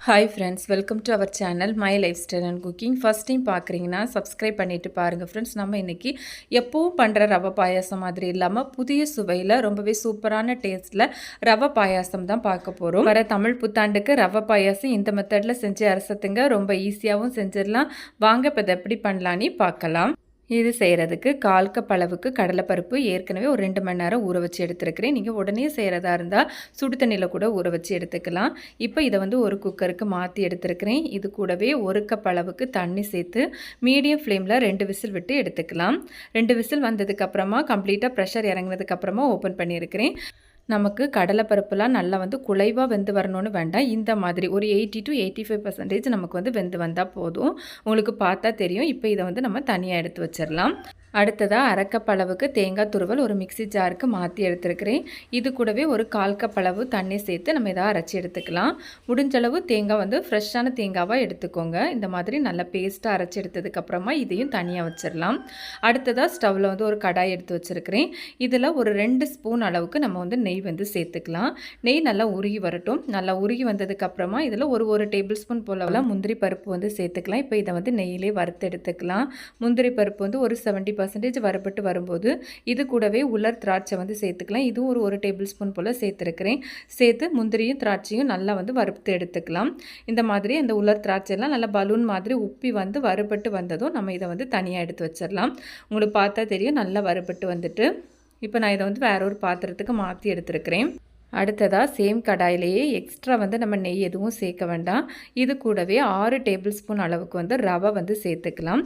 Hi friends welcome to our channel my lifestyle and cooking first time பார்க்குறீங்கன்னா subscribe பண்ணிவிட்டு பாருங்கள் friends நம்ம இன்றைக்கி எப்போவும் பண்ணுற ரவை பாயாசம் மாதிரி இல்லாமல் புதிய சுவையில் ரொம்பவே சூப்பரான டேஸ்ட்டில் ரவை பாயாசம் தான் பார்க்க போகிறோம் வர தமிழ் புத்தாண்டுக்கு ரவை பாயாசம் இந்த மெத்தடில் செஞ்சு அரசத்துங்க ரொம்ப ஈஸியாகவும் செஞ்சிடலாம். வாங்க இப்போ இதை எப்படி பண்ணலான்னு பார்க்கலாம். இது செய்கிறதுக்கு கால் கப் அளவுக்கு கடலைப்பருப்பு ஏற்கனவே ஒரு ரெண்டு மணி நேரம் ஊற வச்சு எடுத்துருக்கிறேன். நீங்கள் உடனே செய்கிறதா இருந்தால் சுடு தண்ணியில் கூட ஊற வச்சு எடுத்துக்கலாம். இப்போ இதை வந்து ஒரு குக்கருக்கு மாற்றி எடுத்துருக்கிறேன். இது கூடவே ஒரு கப் அளவுக்கு தண்ணி சேர்த்து மீடியம் ஃப்ளேமில் ரெண்டு விசில் விட்டு எடுத்துக்கலாம். ரெண்டு விசில் வந்ததுக்கப்புறமா கம்ப்ளீட்டாக ப்ரெஷர் இறங்கினதுக்கப்புறமா ஓப்பன் பண்ணியிருக்கிறேன். நமக்கு கடலைப்பருப்புலாம் நல்லா வந்து குலைவாக வெந்து வரணும்னு வேண்டாம். இந்த மாதிரி ஒரு eighty to eighty five percentage நமக்கு வந்து வெந்து வந்தால் போதும். உங்களுக்கு பார்த்தா தெரியும். இப்போ இதை வந்து நம்ம தனியாக எடுத்து வச்சிடலாம். அடுத்ததாக அரைக்கப் அளவுக்கு தேங்காய் துருவல் ஒரு மிக்சி ஜாருக்கு மாற்றி எடுத்துருக்கிறேன். இது கூடவே ஒரு கால் கப் அளவு தண்ணி சேர்த்து நம்ம இதாக அரைச்சி எடுத்துக்கலாம். முடிஞ்சளவு தேங்காய் வந்து ஃப்ரெஷ்ஷான தேங்காவாக எடுத்துக்கோங்க. இந்த மாதிரி நல்லா பேஸ்ட்டாக அரைச்சி எடுத்ததுக்கப்புறமா இதையும் தனியாக வச்சிடலாம். அடுத்ததாக ஸ்டவ்வில் வந்து ஒரு கடாய் எடுத்து வச்சுருக்கிறேன். இதில் ஒரு ரெண்டு ஸ்பூன் அளவுக்கு நம்ம வந்து நெய் வந்து சேர்த்துக்கலாம். நெய் நல்லா உருகி வரட்டும். நல்லா உருகி வந்ததுக்கப்புறமா இதில் ஒரு ஒரு டேபிள் ஸ்பூன் போலவெல்லாம் முந்திரி பருப்பு வந்து சேர்த்துக்கலாம். இப்போ இதை வந்து நெய்யிலே வறுத்து எடுத்துக்கலாம். முந்திரி பருப்பு வந்து ஒரு செவன்ட்டி பர்சன்டேஜ் வரப்பட்டு வரும்போது இது கூடவே உலர் திராட்சை வந்து சேர்த்துக்கலாம். இதுவும் ஒரு ஒரு டேபிள் ஸ்பூன் போல் சேர்த்துருக்கிறேன். சேர்த்து முந்திரியும் திராட்சையும் நல்லா வந்து வறுத்து எடுத்துக்கலாம். இந்த மாதிரி அந்த உலர் திராட்சையெல்லாம் நல்லா பலூன் மாதிரி உப்பி வந்து வறுபட்டு வந்ததும் நம்ம இதை வந்து தனியாக எடுத்து வச்சிடலாம் உங்களுக்கு பார்த்தா தெரியும் நல்லா வறுபட்டு வந்துட்டு. இப்போ நான் இதை வந்து வேற ஒரு பாத்திரத்துக்கு மாற்றி எடுத்துருக்கிறேன். அடுத்ததாக சேம் கடாயிலேயே எக்ஸ்ட்ரா வந்து நம்ம நெய் எதுவும் சேர்க்க வேண்டாம். இது கூடவே ஆறு டேபிள் ஸ்பூன் அளவுக்கு வந்து ரவை வந்து சேர்த்துக்கலாம்.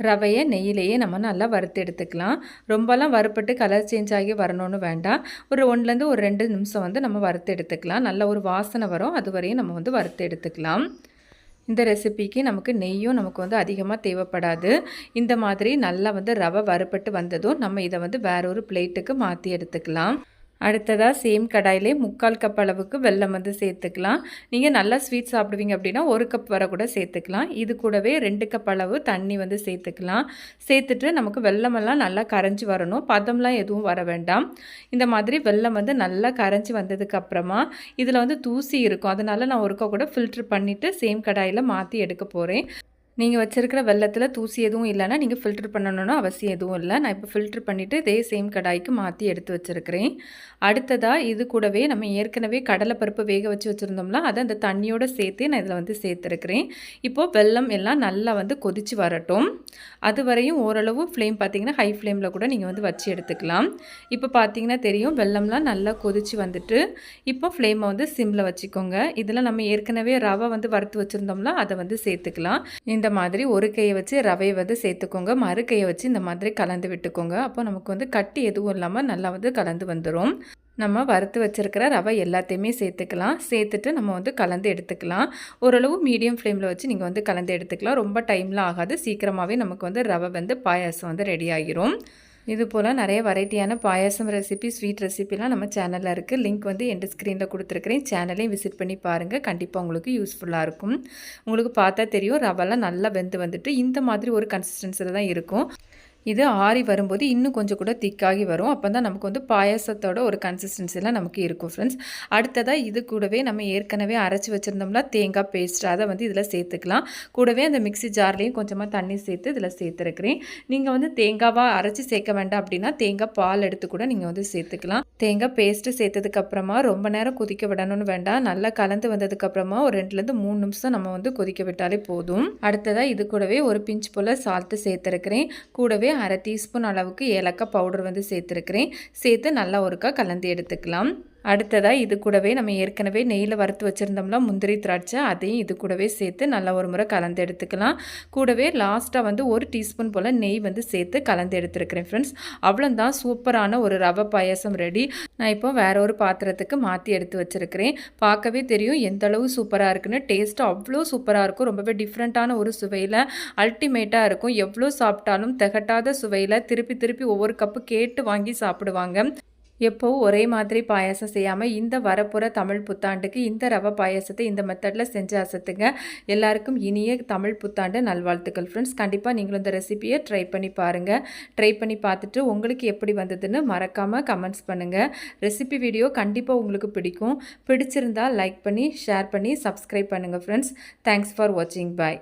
ரவையை நெய்யிலேயே நம்ம நல்லா வறுத்து எடுத்துக்கலாம். ரொம்பலாம் வறுப்பட்டு கலர் சேஞ்ச் ஆகி வரணும்னு வேண்டாம். ஒரு ஒன்றுலேருந்து ஒரு ரெண்டு நிமிஷம் வந்து நம்ம வறுத்து எடுத்துக்கலாம். நல்ல ஒரு வாசனை வரும். அது வரையும் நம்ம வந்து வறுத்து எடுத்துக்கலாம். இந்த ரெசிபிக்கு நமக்கு நெய்யும் நமக்கு வந்து அதிகமாக தேவைப்படாது. இந்த மாதிரி நல்லா வந்து ரவை வறுப்பட்டு வந்ததும் நம்ம இதை வந்து வேற ஒரு பிளேட்டுக்கு மாற்றி எடுத்துக்கலாம். அடுத்ததாக சேம் கடாயிலே முக்கால் கப் அளவுக்கு வெல்லம் வந்து சேர்த்துக்கலாம். நீங்கள் நல்லா ஸ்வீட் சாப்பிடுவீங்க அப்படின்னா ஒரு கப் வர கூட சேர்த்துக்கலாம். இது கூடவே ரெண்டு கப் அளவு தண்ணி வந்து சேர்த்துக்கலாம். சேர்த்துட்டு நமக்கு வெள்ளமெல்லாம் நல்லா கரைஞ்சி வரணும். பதம்லாம் எதுவும் வர வேண்டாம். இந்த மாதிரி வெள்ளம் வந்து நல்லா கரைஞ்சி வந்ததுக்கப்புறமா இதில் வந்து தூசி இருக்கும். அதனால் நான் ஒருக்கா கூட ஃபில்ட்ரு பண்ணிவிட்டு சேம் கடாயில் மாற்றி எடுக்க போகிறேன் நீங்கள் வச்சுருக்கிற வெள்ளத்தில் தூசி எதுவும் இல்லைன்னா நீங்கள் ஃபில்ட்ரு பண்ணணும்னு அவசியம் எதுவும் இல்லை. நான் இப்போ ஃபில்ட்ரு பண்ணிவிட்டு இதே சேம் கடாய்க்கு மாற்றி எடுத்து வச்சுருக்கிறேன். அடுத்ததாக இது கூடவே நம்ம ஏற்கனவே கடலைப்பருப்பு வேக வச்சு வச்சுருந்தோம்ல அதை அந்த தண்ணியோடு சேர்த்து நான் இதில் வந்து சேர்த்துருக்கிறேன். இப்போது வெள்ளம் எல்லாம் நல்லா வந்து கொதித்து வரட்டும். அது வரையும் ஓரளவு ஃப்ளேம் பார்த்திங்கன்னா ஹை ஃப்ளேமில் கூட நீங்கள் வந்து வச்சு எடுத்துக்கலாம். இப்போ பார்த்தீங்கன்னா தெரியும் வெள்ளம்லாம் நல்லா கொதித்து வந்துட்டு இப்போ ஃப்ளேமை வந்து சிம்மில் வச்சுக்கோங்க. இதில் நம்ம ஏற்கனவே ரவை வந்து வறுத்து வச்சுருந்தோம்ல அதை வந்து சேர்த்துக்கலாம். இந்த மாதிரி ஒரு கையை வச்சு ரவையை வந்து சேர்த்துக்கோங்க. மறு கையை வச்சு இந்த மாதிரி கலந்து விட்டுக்கோங்க. அப்போ நமக்கு வந்து கட்டி எதுவும் இல்லாமல் நல்லா வந்து கலந்து வந்துடும் நம்ம வறுத்து வச்சுருக்கிற ரவை எல்லாத்தையுமே சேர்த்துக்கலாம். சேர்த்துட்டு நம்ம வந்து கலந்து எடுத்துக்கலாம். ஓரளவு மீடியம் ஃப்ளேமில் வச்சு நீங்கள் வந்து கலந்து எடுத்துக்கலாம். ரொம்ப டைம்லாம் ஆகாது. சீக்கிரமாகவே நமக்கு வந்து ரவை வந்து பாயாசம் வந்து ரெடி ஆகிரும். இது போல் நிறைய வெரைட்டியான பாயாசம் ரெசிபி ஸ்வீட் ரெசிபிலாம் நம்ம சேனலில் இருக்குது லிங்க் வந்து எந்த ஸ்க்ரீனில் கொடுத்துருக்குறேன். சேனலையும் விசிட் பண்ணி பாருங்கள் கண்டிப்பாக உங்களுக்கு யூஸ்ஃபுல்லாக இருக்கும். உங்களுக்கு பார்த்தா தெரியும் ரவெல்லாம் நல்லா வெந்து வந்துட்டு இந்த மாதிரி ஒரு கன்சிஸ்டன்சியில் தான் இருக்கும். இது ஆறி வரும்போது இன்னும் கொஞ்சம் கூட திக்காகி வரும். அப்போ தான் நமக்கு வந்து பாயசத்தோட ஒரு கன்சிஸ்டன்சிலாம் நமக்கு இருக்கும் ஃப்ரெண்ட்ஸ் அடுத்ததாக இது கூடவே நம்ம ஏற்கனவே அரைச்சி வச்சுருந்தோம்னா தேங்காய் பேஸ்ட் அதை வந்து இதில் சேர்த்துக்கலாம். கூடவே அந்த மிக்சி ஜார்லேயும் கொஞ்சமாக தண்ணி சேர்த்து இதில் சேர்த்துருக்கிறேன். நீங்கள் வந்து தேங்காவாக அரைச்சி சேர்க்க வேண்டாம் அப்படின்னா தேங்காய் பால் எடுத்து கூட நீங்கள் வந்து சேர்த்துக்கலாம். தேங்காய் பேஸ்ட்டு சேர்த்ததுக்கப்புறமா ரொம்ப நேரம் கொதிக்க விடணும்னு வேண்டாம். நல்லா கலந்து வந்ததுக்கப்புறமா ஒரு ரெண்டுலேருந்து மூணு நிமிஷம் நம்ம வந்து கொதிக்க விட்டாலே போதும். அடுத்ததாக இது கூடவே ஒரு பிஞ்ச் போல் சால்ட்டு சேர்த்துருக்கிறேன். கூடவே அரை டீஸ்பூன் அளவுக்கு ஏலக்காய் பவுடர் வந்து சேர்த்துருக்கிறேன். சேர்த்து நல்லா ஒருக்கா கலந்து எடுத்துக்கலாம். அடுத்ததாக இது கூடவே நம்ம ஏற்கனவே நெய்யில் வறுத்து வச்சுருந்தோம்ல முந்திரி திராட்சை அதையும் இது கூடவே சேர்த்து நல்லா ஒரு முறை கலந்து எடுத்துக்கலாம். கூடவே லாஸ்ட்டாக வந்து ஒரு டீஸ்பூன் போல் நெய் வந்து சேர்த்து கலந்து எடுத்துருக்கிறேன் ஃப்ரெண்ட்ஸ் அவ்வளோதான் சூப்பரான ஒரு ரவை பாயசம் ரெடி நான் இப்போ வேற ஒரு பாத்திரத்துக்கு மாற்றி எடுத்து வச்சுருக்கிறேன். பார்க்கவே தெரியும் எந்த அளவு சூப்பராக இருக்குன்னு. டேஸ்ட்டு அவ்வளோ சூப்பராக இருக்கும். ரொம்பவே டிஃப்ரெண்ட்டான ஒரு சுவையில் அல்டிமேட்டாக இருக்கும். எவ்வளோ சாப்பிட்டாலும் திகட்டாத சுவையில் திருப்பி திருப்பி ஒவ்வொரு கப்பு கேட்டு வாங்கி சாப்பிடுவாங்க. எப்போவும் ஒரே மாதிரி பாயாசம் செய்யாமல் இந்த வரப்புற தமிழ் புத்தாண்டுக்கு இந்த ரவை பாயாசத்தை இந்த மெத்தடில் செஞ்சு அசத்துங்க. எல்லாருக்கும் இனிய தமிழ் புத்தாண்டு நல்வாழ்த்துக்கள் ஃப்ரெண்ட்ஸ் கண்டிப்பாக நீங்களும் இந்த ரெசிபியை ட்ரை பண்ணி பாருங்கள் ட்ரை பண்ணி பார்த்துட்டு உங்களுக்கு எப்படி வந்ததுன்னு மறக்காமல் கமெண்ட்ஸ் பண்ணுங்கள் ரெசிபி வீடியோ கண்டிப்பாக உங்களுக்கு பிடிக்கும். பிடிச்சிருந்தால் லைக் பண்ணி ஷேர் பண்ணி சப்ஸ்கிரைப் பண்ணுங்கள் ஃப்ரெண்ட்ஸ் தேங்க்ஸ் ஃபார் வாட்சிங் பாய்